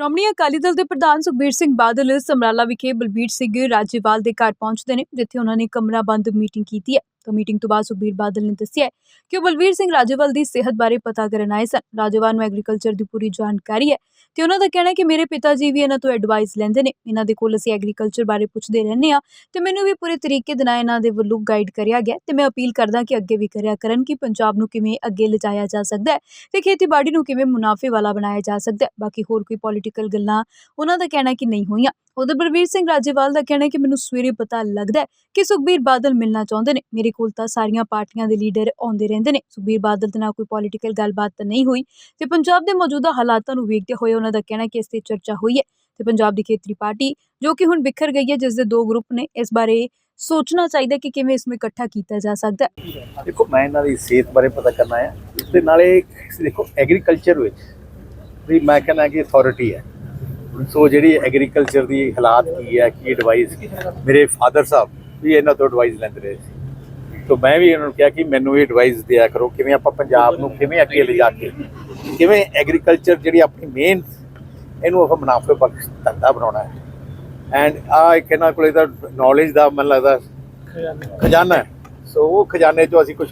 ਸ਼੍ਰੋਮਣੀ ਅਕਾਲੀ ਦਲ ਦੇ ਪ੍ਰਧਾਨ ਸੁਖਬੀਰ ਸਿੰਘ ਬਾਦਲ ਸਮਰਾਲਾ ਵਿਖੇ ਬਲਬੀਰ ਸਿੰਘ ਰਾਜੇਵਾਲ ਦੇ ਘਰ ਪਹੁੰਚਦੇ ਨੇ, ਜਿੱਥੇ ਉਹਨਾਂ ਨੇ ਕਮਰਾ ਬੰਦ ਮੀਟਿੰਗ ਕੀਤੀ ਹੈ। ਤਾਂ ਮੀਟਿੰਗ ਤੋਂ ਬਾਅਦ ਸੁਖਬੀਰ ਬਾਦਲ ਨੇ ਦੱਸਿਆ ਕਿ ਉਹ ਬਲਬੀਰ ਸਿੰਘ ਰਾਜੇਵਾਲ ਦੀ ਸਿਹਤ ਬਾਰੇ ਪਤਾ ਕਰਨ ਆਏ ਸਨ। ਰਾਜੇਵਾਲ ਨੂੰ ਐਗਰੀਕਲਚਰ ਦੀ ਪੂਰੀ ਜਾਣਕਾਰੀ ਹੈ। ਤੇ ਉਹਨਾਂ ਦਾ ਕਹਿਣਾ ਕਿ ਮੇਰੇ ਪਿਤਾ ਜੀ ਵੀ ਇਹਨਾਂ ਤੋਂ ਐਡਵਾਈਸ ਲੈਂਦੇ ਨੇ। ਇਹਨਾਂ ਦੇ ਕੋਲ ਅਸੀਂ ਐਗਰੀਕਲਚਰ ਬਾਰੇ ਪੁੱਛਦੇ ਰਹਿੰਦੇ ਆ ਤੇ ਮੈਨੂੰ ਵੀ ਪੂਰੇ ਤਰੀਕੇ ਦੇ ਨਾਲ ਇਹਨਾਂ ਦੇ ਵੱਲੋਂ ਗਾਈਡ ਕਰਿਆ ਗਿਆ ਤੇ ਮੈਂ ਅਪੀਲ ਕਰਦਾ ਕਿ ਅੱਗੇ ਵੀ ਕਰਿਆ ਕਰਨ ਕਿ ਪੰਜਾਬ ਨੂੰ ਕਿਵੇਂ ਅੱਗੇ ਲਿਜਾਇਆ ਜਾ ਸਕਦਾ ਹੈ ਤੇ ਖੇਤੀਬਾੜੀ ਨੂੰ ਕਿਵੇਂ ਮੁਨਾਫੇ ਵਾਲਾ ਬਣਾਇਆ ਜਾ ਸਕਦਾ ਹੈ। ਬਾਕੀ ਹੋਰ ਕੋਈ ਪੋਲੀਟੀਕਲ ਗੱਲਾਂ ਉਹਨਾਂ ਦਾ ਕਹਿਣਾ ਕਿ ਨਹੀਂ ਹੋਈਆਂ। ਉਧਰ ਬਲਬੀਰ ਸਿੰਘ ਰਾਜੇਵਾਲ ਦਾ ਕਹਿਣਾ ਕਿ ਮੈਨੂੰ ਸਵੇਰੇ ਪਤਾ ਲੱਗਦਾ ਕਿ ਸੁਖਬੀਰ ਬਾਦਲ ਮਿਲਣਾ ਚਾਹੁੰਦੇ ਨੇ। ਮੇਰੇ ਕੋਲ ਤਾਂ ਸਾਰੀਆਂ ਪਾਰਟੀਆਂ ਦੇ ਲੀਡਰ ਆਉਂਦੇ ਰਹਿੰਦੇ ਨੇ। ਸੁਖਬੀਰ ਬਾਦਲ ਦੇ ਨਾਲ ਕੋਈ ਪੋਲੀਟੀਕਲ ਗੱਲਬਾਤ ਤਾਂ ਨਹੀਂ ਹੋਈ ਤੇ ਪੰਜਾਬ ਦੇ ਮੌਜੂਦਾ ਹਾਲਾਤਾਂ ਨੂੰ ਵੇਖਦੇ ਹੋਏ ਉਹਨਾਂ ਦਾ ਕਹਿਣਾ ਕਿ ਇਸ ਤੇ ਚਰਚਾ ਹੋਈ ਹੈ ਤੇ ਪੰਜਾਬ ਦੀ ਖੇਤਰੀ ਪਾਰਟੀ, ਜੋ ਕਿ ਹੁਣ ਬਿਖਰ ਗਈ ਹੈ, ਜਿਸ ਦੇ ਦੋ ਗਰੁੱਪ ਨੇ, ਇਸ ਬਾਰੇ ਸੋਚਣਾ ਚਾਹੀਦਾ ਕਿ ਕਿਵੇਂ ਇਸ ਨੂੰ ਇਕੱਠਾ ਕੀਤਾ ਜਾ ਸਕਦਾ ਹੈ। ਦੇਖੋ, ਮੈਂ ਇਹਨਾਂ ਦੀ ਸਿਹਤ ਬਾਰੇ ਪਤਾ ਕਰਨਾ ਹੈ। ਇਸ ਨਾਲੇ ਦੇਖੋ ਐਗਰੀਕਲਚਰ ਵਿੱਚ ਵੀ ਮੈਂ ਕਹਿੰਦਾ ਕਿ ਅਥਾਰਟੀ ਹੈ। ਸੋ ਜਿਹੜੀ ਐਗਰੀਕਲਚਰ ਦੀ ਹਾਲਾਤ ਕੀ ਹੈ, ਕੀ ਐਡਵਾਈਸ ਮੇਰੇ ਫਾਦਰ ਸਾਹਿਬ ਵੀ ਇਹਨਾਂ ਤੋਂ ਐਡਵਾਈਸ ਲੈਂਦੇ ਰਹੇ ਸੀ। ਤੋਂ ਮੈਂ ਵੀ ਇਹਨਾਂ ਨੂੰ ਕਿਹਾ ਕਿ ਮੈਨੂੰ ਵੀ ਐਡਵਾਈਸ ਦਿਆ ਕਰੋ ਕਿਵੇਂ ਆਪਾਂ ਪੰਜਾਬ ਨੂੰ ਕਿਵੇਂ ਅੱਗੇ ਲਿਜਾ ਕੇ ਕਿਵੇਂ ਐਗਰੀਕਲਚਰ ਜਿਹੜੀ ਆਪਣੀ ਮੇਨ ਇਹਨੂੰ ਆਪਾਂ ਮੁਨਾਫੇ ਬਖਸ਼ ਧੰਦਾ ਬਣਾਉਣਾ ਹੈ। ਐਂਡ ਆ ਇੱਕ ਇਹਨਾਂ ਕੋਲੇ ਤਾਂ ਨੌਲੇਜ ਦਾ ਮੈਨੂੰ ਲੱਗਦਾ ਖਜ਼ਾਨਾ। ਹੈ। ਸੋ ਉਹ ਖਜ਼ਾਨੇ ਚੋਂ ਅਸੀਂ ਕੁਝ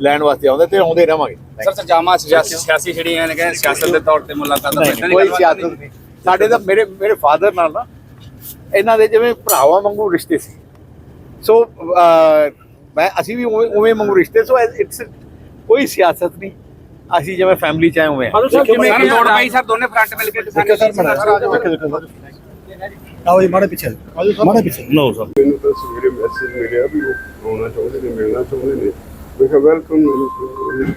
ਲੈਣ ਵਾਸਤੇ ਆਉਂਦੇ ਤੇ ਆਉਂਦੇ ਰਵਾਂਗੇ ਸਰ ਸਜਾਮਾ ਸਿਆਸੀ ਸਿਆਸੀ ਜਿਹੜੀਆਂ ਨੇ ਕਹਿੰਦੇ ਸਿਆਸਤ ਦੇ ਤੌਰ ਤੇ ਮੁਲਾਕਾਤਾਂ ਨਹੀਂ, ਕੋਈ ਸਿਆਸਤ ਨਹੀਂ। ਸਾਡੇ ਤਾਂ ਮੇਰੇ ਮੇਰੇ ਫਾਦਰ ਨਾਲ ਨਾ ਇਹਨਾਂ ਦੇ ਜਿਵੇਂ ਭਰਾਵਾਂ ਵਾਂਗੂ ਰਿਸ਼ਤੇ ਸੀ। ਸੋ ਮੈਂ ਅਸੀਂ ਵੀ ਉਵੇਂ ਉਵੇਂ ਵਾਂਗੂ ਰਿਸ਼ਤੇ ਸੋ ਇਟਸ ਕੋਈ ਸਿਆਸਤ ਨਹੀਂ। ਅਸੀਂ ਜਿਵੇਂ ਫੈਮਿਲੀ ਚ ਆਏ ਹੋਏ ਹਾਂ। ਸਰ ਲੋੜ ਪਈ ਸਰ ਦੋਨੇ ਫਰੰਟ ਮਿਲ ਕੇ ਕਿਸਾਨੀ ਆਓ ਜੀ ਮਾੜੇ ਪਿੱਛੇ ਮਾੜੇ ਪਿੱਛੇ ਨੋ ਸਰ। ਮੈਨੂੰ ਤਾਂ ਸਵੇਰੇ ਮੈਸੇਜ ਮਿਲਿਆ ਵੀ ਉਹ ਆਉਣਾ ਚਾਹੁੰਦੇ ਨੇ ਮਿਲਣਾ ਚਾਹੁੰਦੇ ਨੇ। ਮੈਂ ਕਿਹਾ ਵੈਲਕਮ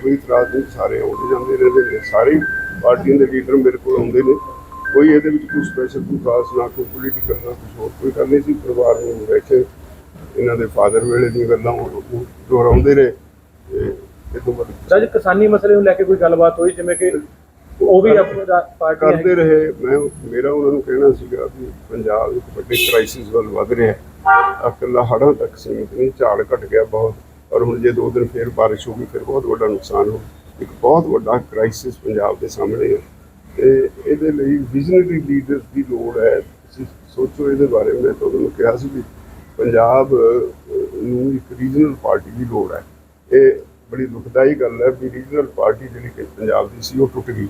ਕੋਈ ਇਤਰਾਜ਼ ਨਹੀਂ ਸਾਰੇ ਆਉਂਦੇ ਜਾਂਦੇ ਰਹਿੰਦੇ ਨੇ। ਸਾਰੇ ਪਾਰਟੀਆਂ ਦੇ ਲੀਡਰ ਮੇਰੇ ਕੋਲ ਆਉਂਦੇ ਨੇ। ਕੋਈ ਇਹਦੇ ਵਿੱਚ ਕੋਈ ਸਪੈਸ਼ਲ ਕੋਈ ਖਾਸ ਨਾ ਕੋਈ ਪੋਲੀਟੀਕਲ ਨਾ ਕੁਝ ਹੋਰ ਕੋਈ ਗੱਲ ਨਹੀਂ ਸੀ। ਪਰਿਵਾਰ ਨੂੰ ਬੈਠੇ। ਇਹਨਾਂ ਦੇ ਫਾਦਰ ਵੇਲੇ ਦੀਆਂ ਗੱਲਾਂ ਉਹ ਦੁਹਰਾਉਂਦੇ ਰਹੇ ਤੇ ਇਹ ਤੋਂ ਬਾਅਦ ਸਰ ਕਿਸਾਨੀ ਮਸਲੇ ਨੂੰ ਲੈ ਕੇ ਕੋਈ ਗੱਲਬਾਤ ਹੋਈ? ਜਿਵੇਂ ਕਿ ਉਹ ਵੀ ਆਪਣੀ ਪਾਰਟੀ ਕਰਦੇ। ਰਹੇ। ਮੈਂ ਮੇਰਾ ਉਹਨਾਂ ਨੂੰ ਕਹਿਣਾ ਸੀਗਾ ਵੀ ਪੰਜਾਬ ਇੱਕ ਵੱਡੇ ਕ੍ਰਾਈਸਿਸ ਵੱਲ ਵਧ ਰਿਹਾ ਹੈ। ਇਕੱਲਾ ਹੜ੍ਹਾਂ ਤੱਕ ਸੀਮਿਤ ਨਹੀਂ ਝਾੜ ਘਟ ਗਿਆ ਬਹੁਤ। ਔਰ ਹੁਣ ਜੇ ਦੋ ਦਿਨ ਫੇਰ ਬਾਰਿਸ਼ ਹੋ ਗਈ ਫਿਰ ਬਹੁਤ ਵੱਡਾ ਨੁਕਸਾਨ ਹੋ ਇੱਕ ਬਹੁਤ ਵੱਡਾ ਕ੍ਰਾਈਸਿਸ ਪੰਜਾਬ ਦੇ ਸਾਹਮਣੇ ਹੈ। ਤੇ ਇਹਦੇ ਲਈ ਵਿਜ਼ਨਰੀ ਲੀਡਰਸ ਦੀ ਲੋੜ ਹੈ। ਤੁਸੀਂ ਸੋਚੋ ਇਹਦੇ ਬਾਰੇ। ਮੈਂ ਤੁਹਾਨੂੰ ਕਿਹਾ ਸੀ ਵੀ ਪੰਜਾਬ ਨੂੰ ਇੱਕ ਰੀਜਨਲ ਪਾਰਟੀ ਦੀ ਲੋੜ ਹੈ। ਇਹ ਬੜੀ ਦੁਖਦਾਈ ਗੱਲ ਹੈ ਵੀ ਰੀਜਨਲ ਪਾਰਟੀ ਜਿਹੜੀ ਕਿ ਪੰਜਾਬ ਦੀ ਸੀ ਉਹ ਟੁੱਟ ਗਈ।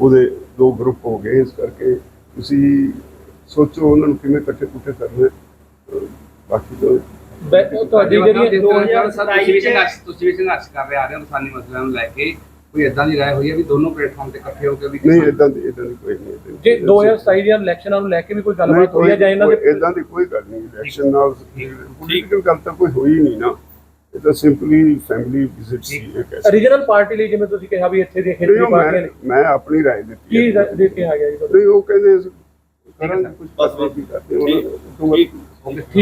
ਉਹਦੇ ਦੋ ਗਰੁੱਪ ਹੋ ਗਏ। ਇਸ ਕਰਕੇ ਤੁਸੀਂ ਸੋਚੋ ਉਹਨਾਂ ਨੂੰ ਕਿਵੇਂ ਇਕੱਠੇ ਕੁੱਠੇ ਕਰਨਾ ਬਾਕੀ ਤਾਂ ਬੈ- ਤੁਹਾਡੀ ਜਿਹੜੀ 2027 ਤੁਸੀਂ ਵੀ ਸੰਘਰਸ਼ ਤੁਸੀਂ ਵੀ ਸੰਘਰਸ਼ ਕਰ ਰਹੇ ਆ ਰਹੇ ਹੋ ਕਿਸਾਨੀ ਮਸਲਿਆਂ ਨੂੰ ਲੈ ਕੇ। ਕੋਈ ਇਦਾਂ ਦੀ ਰਾਏ ਹੋਈ ਹੈ ਵੀ ਦੋਨੋਂ ਪਲੇਟਫਾਰਮ ਤੇ ਇਕੱਠੇ ਹੋ ਕੇ ਵੀ ਨਹੀਂ ਇਦਾਂ ਦੀ ਇਦਾਂ ਦੀ ਕੋਈ ਨਹੀਂ ਏਦਾਂ ਦੀ ਜੇ ਕੋਈ 2027 ਦੀਆਂ ਇਲੈਕਸ਼ਨਾਂ ਨੂੰ ਲੈ ਕੇ ਵੀ ਕੋਈ ਨਹੀਂ, ਗੱਲਬਾਤ ਹੋਈ ਹੈ ਜਾਂ ਇਹਨਾਂ ਕੋਈ ਦੇ ਏਦਾਂ ਦੀ ਕੋਈ ਗੱਲ ਨਹੀਂ ਇਲੈਕਸ਼ਨ ਨਾਲ ਪੋਲੀਟੀਕਲ ਗੱਲ ਤਾਂ ਕੋਈ ਹੋਈ ਨਹੀਂ ਨਾ। ਇਹ ਤਾਂ ਸਿੰਪਲੀ ਫੈਮਿਲੀ ਵਿਜ਼ਿਟ ਸੀ ਇਹ ਕਹਿ ਸਕਦੇ ਰੀਜਨਲ ਪਾਰਟੀ ਲਈ ਜਿਵੇਂ ਤੁਸੀਂ ਕਿਹਾ ਵੀ ਇੱਥੇ ਦੀਆਂ ਨਹੀਂ, ਖੇਤਰੀ ਉਹ ਪਾਰਟੀਆਂ ਨੇ। ਮੈਂ ਮੈਂ ਆਪਣੀ ਰਾਏ ਦਿੱਤੀ ਕੀ ਹੈ। ਰ- ਦੇ ਕੇ ਆ ਗਿਆ ਜੀ? ਨਹੀਂ ਉਹ ਕਹਿੰਦੇ ਅਸੀਂ ਕਰਾਂਗੇ ਕੁਝ ਬਸ ਕਰਦੇ ਉਹਨਾਂ ਨੂੰ ਠੀਕ।